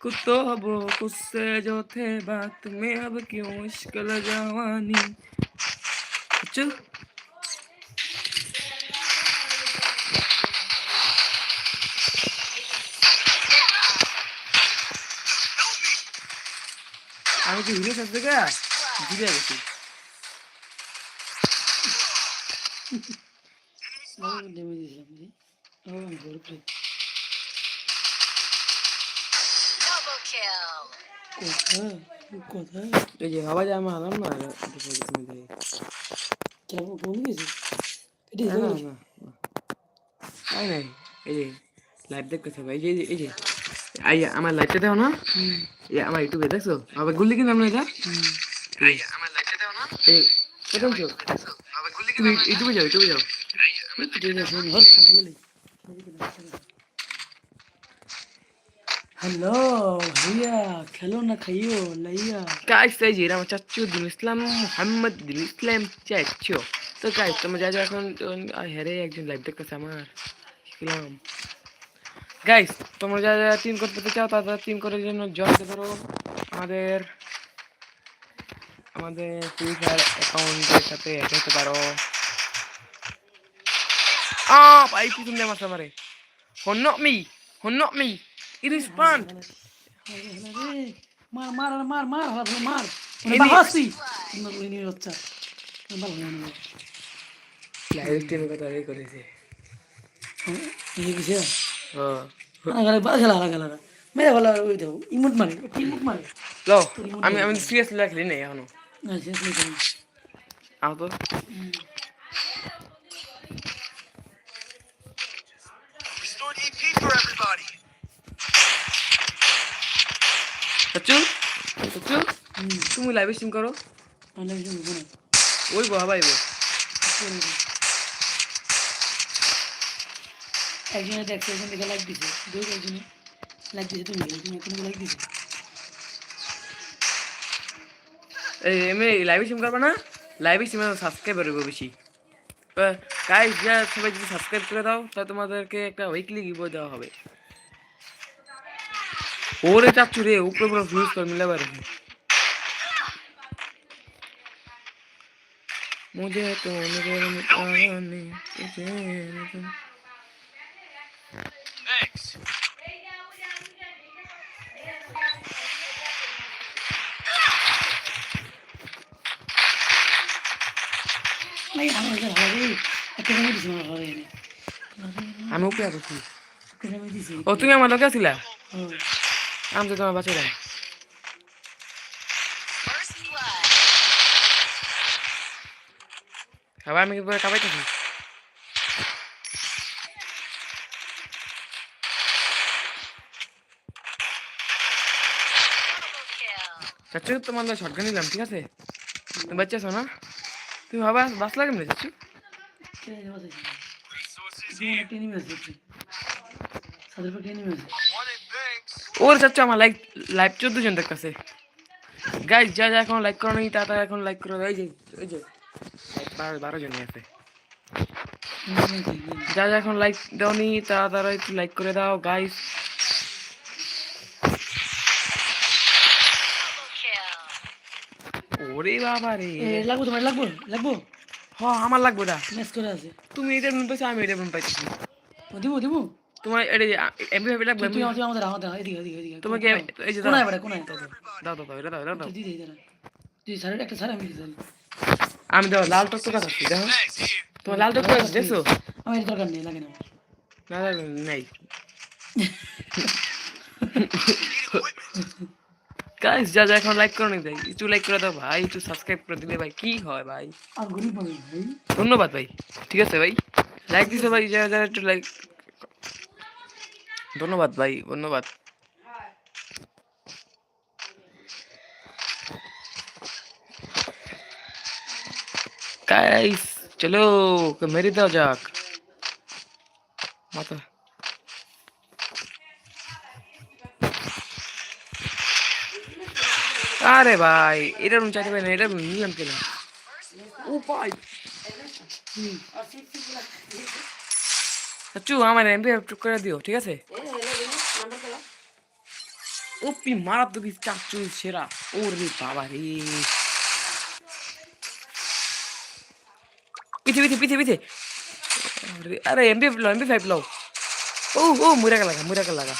कुछ तो अब गुस्से जो थे बात में अब क्यों इश्क जवानी चल আমি কি হিরো সাথে গা জিরে গেছি ভালো ড্যামেজ দিয়েছিলাম রে ও কোথায় এই যে আওয়াজ আমি আলাম না তুমি যাই কেমন ফোন দিয়েছি এটি না না না নাই নাই এই যে লাইভ দেখতেছে ভাই এই যে এই যে যে আমার লাইভটা দেখো না এই আমার ইউটিউবে দেখছ আবার গুল্লি কিনলাম না এটা এই আমার লাইভটা দেখো না এই কোথায় দেখছ তুমি ইউটিউবে যাও ইউটিউবে যাও হ্যালো ভাইয়া খেলো না খাইও লাইয়া গাইস এই যে আমার চাচ্চু দিল ইসলাম, মোহাম্মদ দিল ইসলাম চাচ্চু তো গাইস তোমরা যা যা এখন হেরে একজন লাইভ দেখতেছে আমার। ইসলাম। গাইস তোমরা যা যা টিম করতে চাও তারা টিম করার জন্য জয়েন করো আমাদের আমাদের ফ্রি ফায়ার অ্যাকাউন্টের সাথে অ্যাড হতে পারো। আ ভাই তুমি আমার। সামনে হন্নক মি হন্নক মি। It is burnt. মার মার মার মার হাত মার হাসি নিয়ে বাচ্চা ভালো না লাইভ টিম কথা রে করেছে এই কিছু হ্যাঁ আরে বাস গেল গেল মেরে গেল ওই দাও ইমোট মারে ইমোট মারে লও আমি আমি সিরিয়াস লাগলি না এখনও আচ্ছা ঠিক আছে আও তো Restored EP for everybody. সচ্চু? সচ্চু? তুমি লাইভ স্ট্রিম করো। ওই বহা পাইব একজনে দেখছে একজন দেখে লাইক দিছে। দুই একজনে লাইক দিছে তুমি তুমি লাইক দিছে। এই এমনি লাইভ স্ট্রিম করবে না? লাইভ স্ট্রিমে সাবস্ক্রাইব করবে বেশি। গাইস যা সবাই যদি সাবস্ক্রাইব করে দাও তাহলে তোমাদেরকে একটা উইকলি গিভ দেওয়া হবে। ওরে চাচ্ছু রে উপরে পুরো ফিউজ করে মিলে বার মুঝে তো নিজের মিটানি আমি উপরে আছি। ও তুমি আমার লোকে আসিলা আমি তো তোমার First blood. আবার আমি কাবাইতেছি Double kill. চাচু, তোমার শটগান নিলাম, ঠিক আছে তুমি বাচ্চাছো না তুমি ভাবা, বাস লাগে না চাচু কে আছে এনিমি আছে সাদের পর আছে Wanted thanks. ওর চাচু আমার লাইক লাইভ চোদ্দ জন দেখতেছে। গাইজ যা যা এখন লাইক করো নি তা তা এখন লাইক করো। এই যে এই যে বারো বারো জনই আছে। যা যা এখন লাইক দাও নি তারা তারা একটু লাইক করে দাও গাইজ ওরে বাবা রে। লাগবো তোমার লাগবো লাগবো? হ আমার লাগবো দা। ম্যাচ করে আছে। তুমি এটা মন পাইছো আমি এটা মন পাইছি দিব দিব? তোমার এটা এমবি ভাবি লাগবে তুই আমাদের আমাদের আমাদের এদিকে এদিকে এদিকে তোমাকে এই যে কোনায় বাড়ে কোনায় দাও দাও দাও দাও এটা দাও এটা দাও। দিদি দিদি তুই স্যারের একটা স্যার আমি দাও লাল টকটকা থাকছি দেখো। তোমার লাল দেখছ? আমার দরকার নেই লাগে না নাই। গাইস যা যা এখন লাইক করো নি ভাই একটু লাইক করে দাও ভাই একটু সাবস্ক্রাইব করে দিলে ভাই কি হয় ভাই? ধন্যবাদ ভাই ঠিক আছে ভাই? লাইক দিছো ভাই যারা যারা একটু লাইক ধন্যবাদ ভাই ধন্যবাদ গাইস চলো ওকে মেরে দাও যাক মাথা আরে ভাই এটা রুম চাইতে পারি না এটা room নিলাম কেন ও ভাই চাচু আমার এমপি একটু করে দিও ঠিক আছে ওপি মারাত্মক চাচু সেরা ওরে বাবা রে পিছে পিছে পিছে পিছে আরে এমবি লো এমবি ফাইভ লো ও ও মুরাকা লাগা মুরাকা লাগা